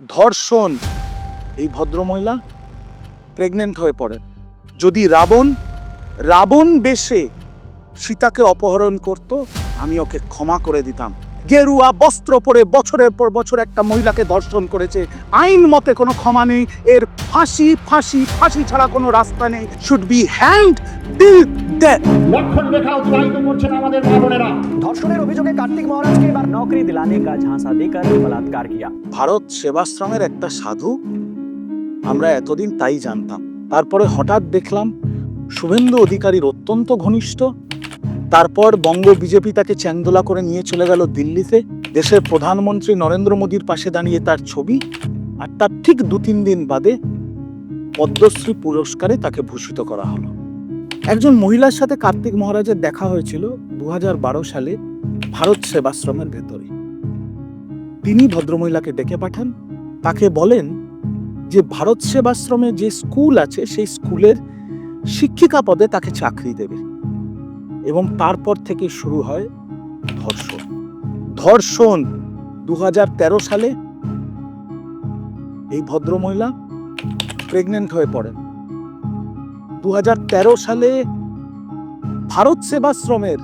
ধর্ষণ। এই ভদ্রমহিলা প্রেগনেন্ট হয়ে পড়েন যদি রাবণ রাবণ বেশে সীতাকে অপহরণ করত, আমি ওকে ক্ষমা করে দিতাম। গেরুয়া বস্ত্র পরে বছরের পর বছর একটা মহিলাকে দর্শন করেছে। আইন মতে কোনো ক্ষমা নেই এর ফাঁসি ফাঁসি ফাঁসি ছাড়া কোনো রাস্তা নেই। শুড বি হ্যান্ড ধর্ষণের অভিযোগে কার্তিক ভারত সেবাশ্রমের একটা সাধু? আমরা এতদিন তাই জানতাম। তারপরে হঠাৎ দেখলাম শুভেন্দু অধিকারীর অত্যন্ত ঘনিষ্ঠ তারপর বঙ্গ বিজেপি তাকে চ্যাংদোলা করে নিয়ে চলে গেল দিল্লিতে। দেশের প্রধানমন্ত্রী নরেন্দ্র মোদীর পাশে দাঁড়িয়ে তার ছবি। আর তার ঠিক দু তিন দিন বাদে পদ্মশ্রী পুরস্কারে তাকে ভূষিত করা হলো। একজন মহিলার সাথে কার্তিক মহারাজের দেখা হয়েছিল দু হাজার বারো সালে ভারত সেবাশ্রমের ভেতরে। তিনি ভদ্রমহিলাকে ডেকে পাঠান। তাকে বলেন যে ভারত সেবাশ্রমে যে স্কুল আছে, সেই স্কুলের শিক্ষিকা পদে তাকে চাকরি দেবে। এবং তারপর থেকে শুরু হয় ধর্ষণ। ধর্ষণ দু হাজার তেরো সালে এই ভদ্রমহিলা প্রেগনেন্ট হয়ে পড়েন। দু হাজার তেরো সালে ভারত সেবাশ্রমের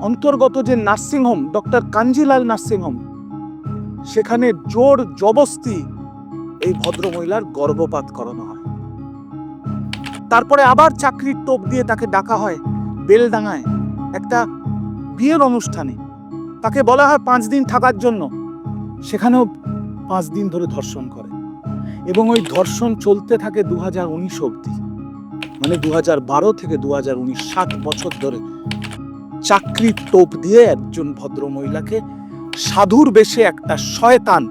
অন্তর্গত যে নার্সিংহোম ডক্টর কাঞ্জিলাল নার্সিংহোম সেখানে জোর জবস্তি এই ভদ্রমহিলার গর্ভপাত করানো হয়। তারপরে আবার চাকরির টোপ দিয়ে তাকে ডাকা হয় বেলডাঙায় একটা বিয়ের অনুষ্ঠানে। তাকে বলা হয় পাঁচ দিন থাকার জন্য। সেখানেও পাঁচ দিন ধরে ধর্ষণ করে। এবং ওই ধর্ষণ চলতে থাকে দু হাজার উনিশ অব্দি মানে দু হাজার বারো থেকে দু হাজার উনিশ সাত বছর ধরে। চাকরির টোপ দিয়ে একজন ভদ্র মহিলাকে সাধুর বেশে একটা শয়তান,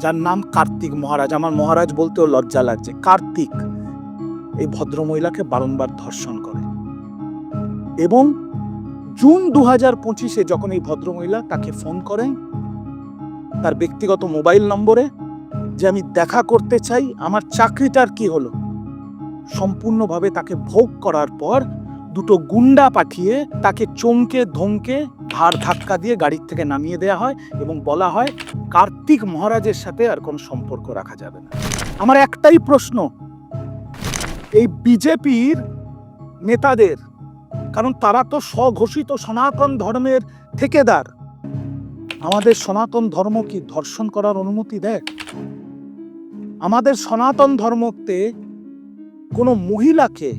যার নাম কার্তিক মহারাজ। আমার মহারাজ বলতেও লজ্জা লাগছে। কার্তিক এই ভদ্র মহিলাকে বারংবার ধর্ষণ করে। এবং জুন দু হাজার পঁচিশে যখন এই ভদ্রমহিলা তাকে ফোন করেন তার ব্যক্তিগত মোবাইল নম্বরে যে আমি দেখা করতে চাই, আমার চাকরিটার কি হলো? সম্পূর্ণভাবে তাকে ভোগ করার পর দুটো গুন্ডা পাঠিয়ে তাকে চমকে ধমকে ঘাড় ধাক্কা দিয়ে গাড়ির থেকে নামিয়ে দেওয়া হয় এবং বলা হয়, কার্তিক মহারাজের সাথে আর কোনো সম্পর্ক রাখা যাবে না। আমার একটাই প্রশ্ন, এই বিজেপির নেতাদের কারণ তারা তো স্বঘোষিত সনাতন ধর্মের থেকেদার। আমাদের সনাতন ধর্ম কি ধর্ষণ করার অনুমতি দেয়? আমাদের সনাতন ধর্মতে কোনো মহিলাকে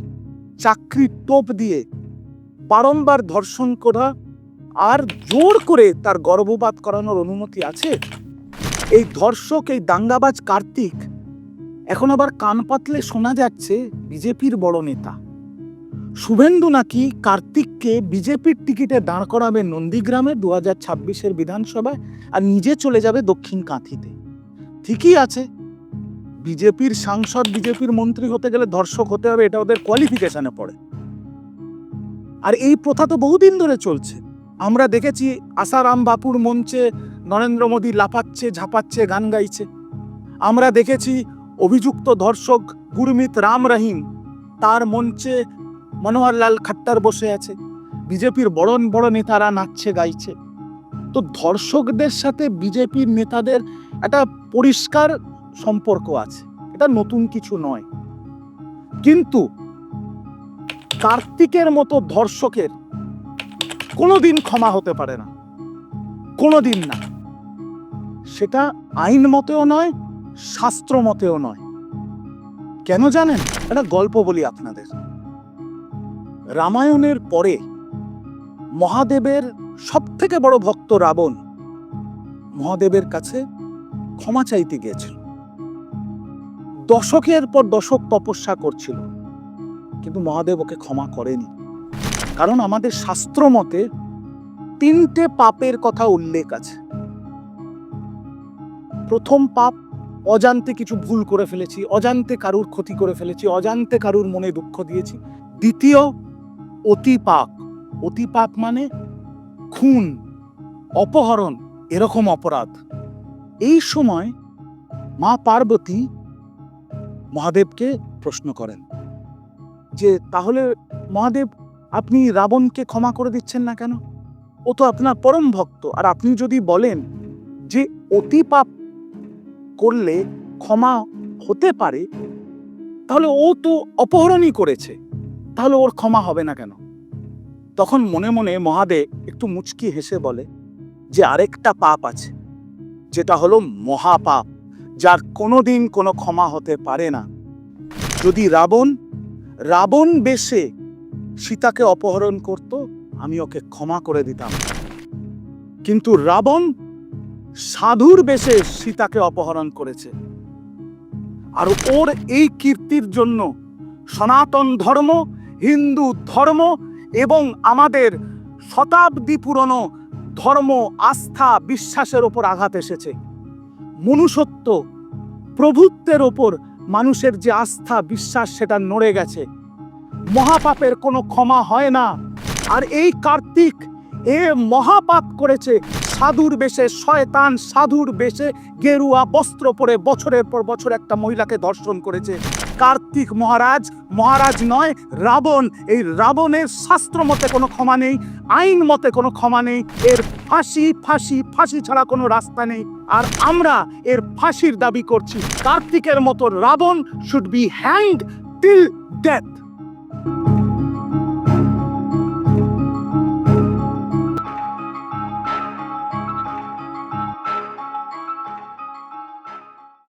চাকরির টোপ দিয়ে বারংবার ধর্ষণ করা আর জোর করে তার গর্ভপাত করানোর অনুমতি আছে? এই ধর্ষক, এই দাঙ্গাবাজ কার্তিক এখন আবার কান পাতলে শোনা যাচ্ছে বিজেপির বড় নেতা। শুভেন্দু নাকি কার্তিককে বিজেপির টিকিটে দাঁড় করাবে নন্দীগ্রামে দু হাজার ছাব্বিশের বিধানসভায় আর নিজে চলে যাবে দক্ষিণ কাঁথিতে? ঠিকই আছে। বিজেপির সাংসদ বিজেপির মন্ত্রী হতে গেলে ধর্ষক হতে হবে, এটা ওদের কোয়ালিফিকেশনে পড়ে। আর এই প্রথা তো বহুদিন ধরে চলছে। আমরা দেখেছি আসারাম বাপুর মঞ্চে নরেন্দ্র মোদী লাফাচ্ছে, ঝাপাচ্ছে, গান গাইছে। আমরা দেখেছি অভিযুক্ত ধর্ষক গুরমিত রাম রহিম, তার মঞ্চে মনোহরলাল খাট্টার বসে আছে। বিজেপির বড় বড় নেতারা নাচছে, গাইছে। তো ধর্ষকদের সাথে বিজেপির নেতাদের একটা পরিষ্কার সম্পর্ক আছে। এটা নতুন কিছু নয়। কিন্তু কার্তিকের মতো ধর্ষকের কোনোদিন ক্ষমা হতে পারে না। কোনোদিন না। সেটা আইন মতেও নয়, শাস্ত্র মতেও নয়। কেন জানেন? একটা গল্প বলি আপনাদের। রামায়ণের পরে মহাদেবের সব থেকে বড় ভক্ত রাবণ মহাদেবের কাছে ক্ষমা চাইতে গিয়েছিল। দশকের পর দশক তপস্যা করছিল, কিন্তু মহাদেব ওকে ক্ষমা করেনি। কারণ আমাদের শাস্ত্র মতে তিনটে পাপের কথা উল্লেখ আছে। প্রথম পাপ, অজান্তে কিছু ভুল করে ফেলেছি, অজান্তে কারুর ক্ষতি করে ফেলেছি, অজান্তে কারুর মনে দুঃখ দিয়েছি। দ্বিতীয় অতি পাপ অতি পাপ মানে খুন, অপহরণ, এরকম অপরাধ। এই সময় মা পার্বতী মহাদেবকে প্রশ্ন করেন যে, তাহলে মহাদেব, আপনি রাবণকে ক্ষমা করে দিচ্ছেন না কেন? ও তো আপনার পরম ভক্ত। আর আপনি যদি বলেন যে অতি পাপ করলে ক্ষমা হতে পারে, তাহলে ও তো অপহরণই করেছে। তাহলে ওর ক্ষমা হবে না কেন? তখন মনে মনে মহাদেব একটু মুচকি হেসে বলে, যে আরেকটা পাপ আছে, যেটা হলো মহাপাপ, যার কোনোদিন কোনো ক্ষমা হতে পারে না। যদি রাবণ রাবণ বেশে সীতাকে অপহরণ করত, আমি ওকে ক্ষমা করে দিতাম। কিন্তু রাবণ সাধুর বেশে সীতাকে অপহরণ করেছে। আর ওর এই কীর্তির জন্য সনাতন ধর্ম হিন্দু ধর্ম এবং আমাদের শতাব্দী পুরনো ধর্ম, আস্থা, বিশ্বাসের ওপর আঘাত এসেছে। মনুষ্যত্ব, প্রভুত্বের ওপর মানুষের যে আস্থা, বিশ্বাস, সেটা নড়ে গেছে। মহাপাপের কোনো ক্ষমা হয় না। আর এই কার্তিক এ মহাপাপ করেছে। সাধুর বেশে শয়তান, সাধুর বেশে গেরুয়া বস্ত্র পরে বছরের পর বছর একটা মহিলাকে ধর্ষণ করেছে। কার্তিক মহারাজ মহারাজ নয়, রাবণ। এই রাবণের শাস্ত্র মতে কোনো ক্ষমা নেই, আইন মতে কোনো ক্ষমা নেই, এর ফাঁসি ফাঁসি ফাঁসি ছাড়া কোনো রাস্তা নেই। আর আমরা এর ফাঁসির দাবি করছি, কার্তিকের মতো Ravan should be hanged till death